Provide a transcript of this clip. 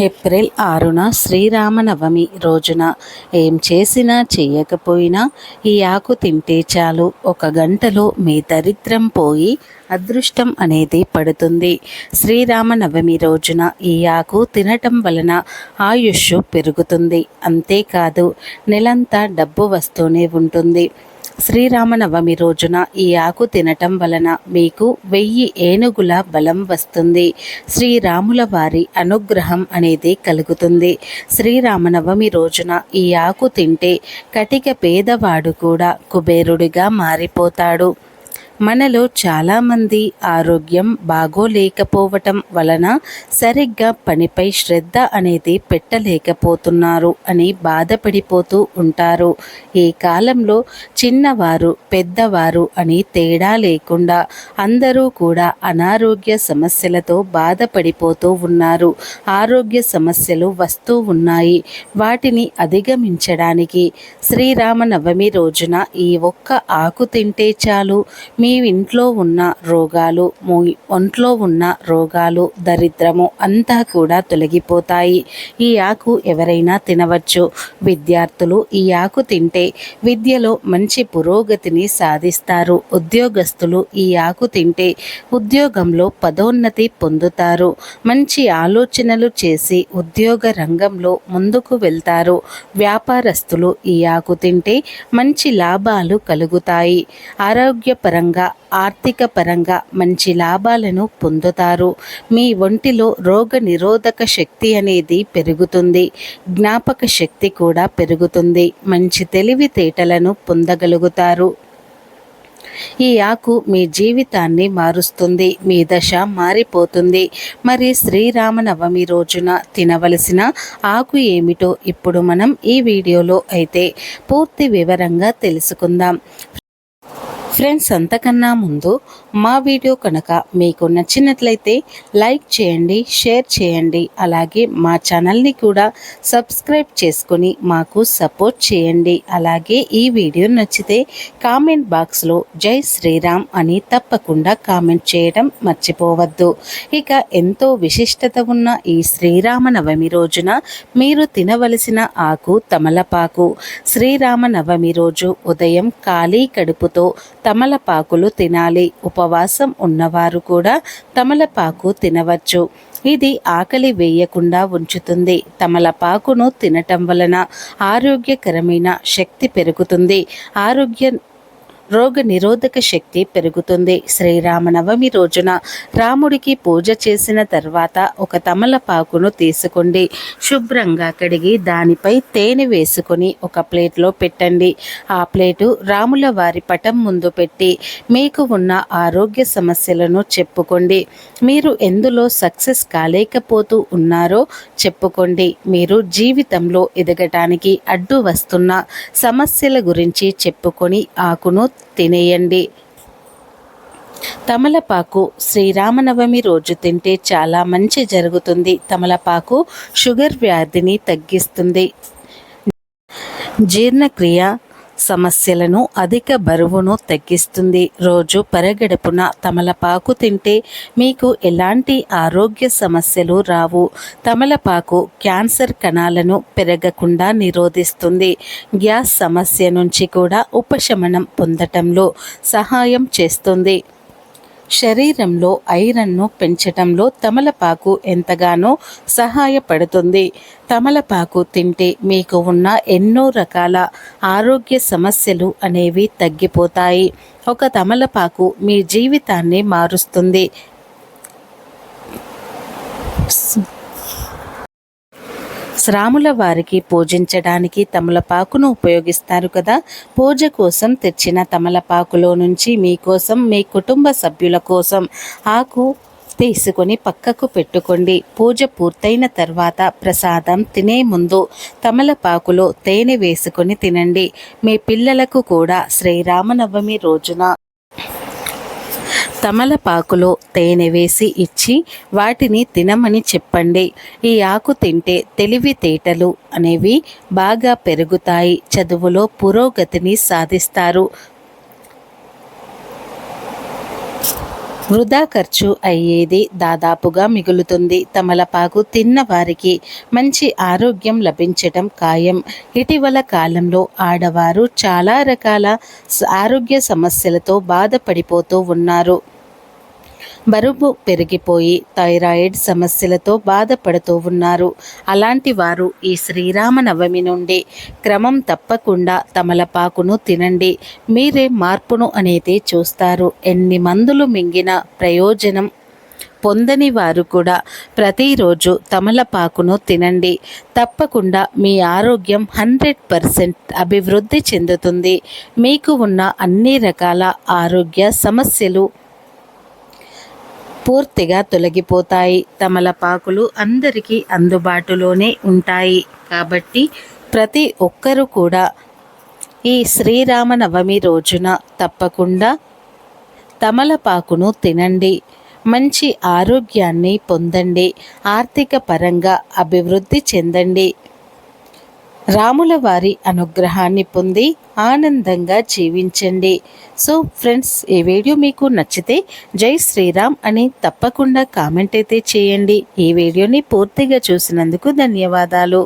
April ఆరున శ్రీరామనవమి రోజున ఏం చేసినా చేయకపోయినా ఈ ఆకు తింటే చాలు. ఒక గంటలో మీ దరిద్రం పోయి అదృష్టం అనేది పడుతుంది. శ్రీరామనవమి రోజున ఈ ఆకు తినటం వలన ఆయుష్ పెరుగుతుంది. అంతేకాదు నెలంతా డబ్బు వస్తూనే ఉంటుంది. శ్రీరామనవమి రోజున ఈ ఆకు తినటం వలన మీకు వెయ్యి ఏనుగుల బలం వస్తుంది. శ్రీరాముల వారి అనుగ్రహం అనేది కలుగుతుంది. శ్రీరామనవమి రోజున ఈ ఆకు తింటే కటిక పేదవాడు కూడా కుబేరుడిగా మారిపోతాడు. మనలో చాలామంది ఆరోగ్యం బాగోలేకపోవటం వలన సరిగ్గా పనిపై శ్రద్ధ అనేది పెట్టలేకపోతున్నారు అని బాధపడిపోతూ ఉంటారు. ఈ కాలంలో చిన్నవారు పెద్దవారు అని తేడా లేకుండా అందరూ కూడా అనారోగ్య సమస్యలతో బాధపడిపోతూ ఉన్నారు. ఆరోగ్య సమస్యలు వస్తూ ఉన్నాయి. వాటిని అధిగమించడానికి శ్రీరామనవమి రోజున ఈ ఒక్క ఆకు తింటే చాలు. మీ మీ ఇంట్లో ఉన్న రోగాలు మీ ఒంట్లో ఉన్న రోగాలు దరిద్రము అంతా కూడా తొలగిపోతాయి. ఈ ఆకు ఎవరైనా తినవచ్చు. విద్యార్థులు ఈ ఆకు తింటే విద్యలో మంచి పురోగతిని సాధిస్తారు. ఉద్యోగస్తులు ఈ ఆకు తింటే ఉద్యోగంలో పదోన్నతి పొందుతారు. మంచి ఆలోచనలు చేసి ఉద్యోగ రంగంలో ముందుకు వెళ్తారు. వ్యాపారస్తులు ఈ ఆకు తింటే మంచి లాభాలు కలుగుతాయి. ఆరోగ్యపరంగా పరంగా ఆర్థిక పరంగా మంచి లాభాలను పొందుతారు. మీ ఒంటిలో రోగ నిరోధక శక్తి అనేది పెరుగుతుంది. జ్ఞాపక శక్తి కూడా పెరుగుతుంది. మంచి తెలివితేటలను పొందగలుగుతారు. ఈ ఆకు మీ జీవితాన్ని మారుస్తుంది. మీ దశ మారిపోతుంది. మరి శ్రీరామనవమి రోజున తినవలసిన ఆకు ఏమిటో ఇప్పుడు మనం ఈ వీడియోలో అయితే పూర్తి వివరంగా తెలుసుకుందాం. ఫ్రెండ్స్ అంతకన్నా ముందు మా వీడియో కనుక మీకు నచ్చినట్లయితే లైక్ చేయండి షేర్ చేయండి అలాగే మా ఛానల్ని కూడా సబ్స్క్రైబ్ చేసుకొని మాకు సపోర్ట్ చేయండి. అలాగే ఈ వీడియో నచ్చితే కామెంట్ బాక్స్లో జై శ్రీరామ్ అని తప్పకుండా కామెంట్ చేయడం మర్చిపోవద్దు. ఇక ఎంతో విశిష్టత ఉన్న ఈ శ్రీరామనవమి రోజున మీరు తినవలసిన ఆకు తమలపాకు. శ్రీరామనవమి రోజు ఉదయం ఖాళీ కడుపుతో తమలపాకులు తినాలి. ఉప ఉపవాసం ఉన్నవారు కూడా తమలపాకు తినవచ్చు. ఇది ఆకలి వేయకుండా ఉంచుతుంది. తమలపాకును తినటం వలన ఆరోగ్యకరమైన శక్తి పెరుగుతుంది. ఆరోగ్య రోగ నిరోధక శక్తి పెరుగుతుంది. శ్రీరామనవమి రోజున రాముడికి పూజ చేసిన తర్వాత ఒక తమలపాకును తీసుకోండి. శుభ్రంగా కడిగి దానిపై తేనె వేసుకొని ఒక ప్లేట్లో పెట్టండి. ఆ ప్లేటు రాముల వారి పటం ముందు పెట్టి మీకు ఉన్న ఆరోగ్య సమస్యలను చెప్పుకోండి. మీరు ఎందులో సక్సెస్ కాలేకపోతూ ఉన్నారో చెప్పుకోండి. మీరు జీవితంలో ఎదగటానికి అడ్డు వస్తున్న సమస్యల గురించి చెప్పుకొని ఆకును తినేయండి. తమలపాకు శ్రీరామనవమి రోజు తింటే చాలా మంచి జరుగుతుంది. తమలపాకు షుగర్ వ్యాధిని తగ్గిస్తుంది. జీర్ణక్రియ సమస్యలను అధిక బరువును తగ్గిస్తుంది. రోజు పరగడుపున తమలపాకు తింటే మీకు ఎలాంటి ఆరోగ్య సమస్యలు రావు. తమలపాకు క్యాన్సర్ కణాలను పెరగకుండా నిరోధిస్తుంది. గ్యాస్ సమస్య నుంచి కూడా ఉపశమనం పొందటంలో సహాయం చేస్తుంది. శరీరంలో ఐరన్ను పెంచటంలో తమలపాకు ఎంతగానో సహాయపడుతుంది. తమలపాకు తింటే మీకు ఉన్న ఎన్నో రకాల ఆరోగ్య సమస్యలు అనేవి తగ్గిపోతాయి. ఒక తమలపాకు మీ జీవితాన్ని మారుస్తుంది. శ్రాముల వారికి పూజించడానికి తమలపాకును ఉపయోగిస్తారు కదా. పూజ కోసం తెచ్చిన తమలపాకులో నుంచి మీకోసం మీ కుటుంబ సభ్యుల కోసం ఆకు తీసుకొని పక్కకు పెట్టుకోండి. పూజ పూర్తయిన తర్వాత ప్రసాదం తినే ముందు తమలపాకులో తేనె వేసుకొని తినండి. మీ పిల్లలకు కూడా శ్రీరామనవమి రోజున తమలపాకులో తేనె వేసి ఇచ్చి వాటిని తినమని చెప్పండి. ఈ ఆకు తింటే తెలివితేటలు అనేవి బాగా పెరుగుతాయి. చదువులో పురోగతిని సాధిస్తారు. వృధా ఖర్చు అయ్యేది దాదాపుగా మిగులుతుంది. తమలపాకు తిన్న వారికి మంచి ఆరోగ్యం లభించటం ఖాయం. ఇటీవల కాలంలో ఆడవారు చాలా రకాల ఆరోగ్య సమస్యలతో బాధపడిపోతూ ఉన్నారు. బరువు పెరిగిపోయి థైరాయిడ్ సమస్యలతో బాధపడుతూ ఉన్నారు. అలాంటి వారు ఈ శ్రీరామనవమి నుండి క్రమం తప్పకుండా తమలపాకును తినండి. మీరే మార్పును అనేది చూస్తారు. ఎన్ని మందులు మింగిన ప్రయోజనం పొందని వారు కూడా ప్రతిరోజు తమలపాకును తినండి. తప్పకుండా మీ ఆరోగ్యం హండ్రెడ్ పర్సెంట్ అభివృద్ధి చెందుతుంది. మీకు ఉన్న అన్ని రకాల ఆరోగ్య సమస్యలు పూర్తిగా తొలగిపోతాయి. తమలపాకులు అందరికీ అందుబాటులోనే ఉంటాయి. కాబట్టి ప్రతి ఒక్కరూ కూడా ఈ శ్రీరామనవమి రోజున తప్పకుండా తమలపాకును తినండి. మంచి ఆరోగ్యాన్ని పొందండి. ఆర్థిక పరంగా అభివృద్ధి చెందండి. రాముల వారి అనుగ్రహాన్ని పొంది ఆనందంగా జీవించండి. సో ఫ్రెండ్స్ ఈ వీడియో మీకు నచ్చితే జై శ్రీరామ్ అని తప్పకుండా కామెంట్ అయితే చేయండి. ఈ వీడియోని పూర్తిగా చూసినందుకు ధన్యవాదాలు.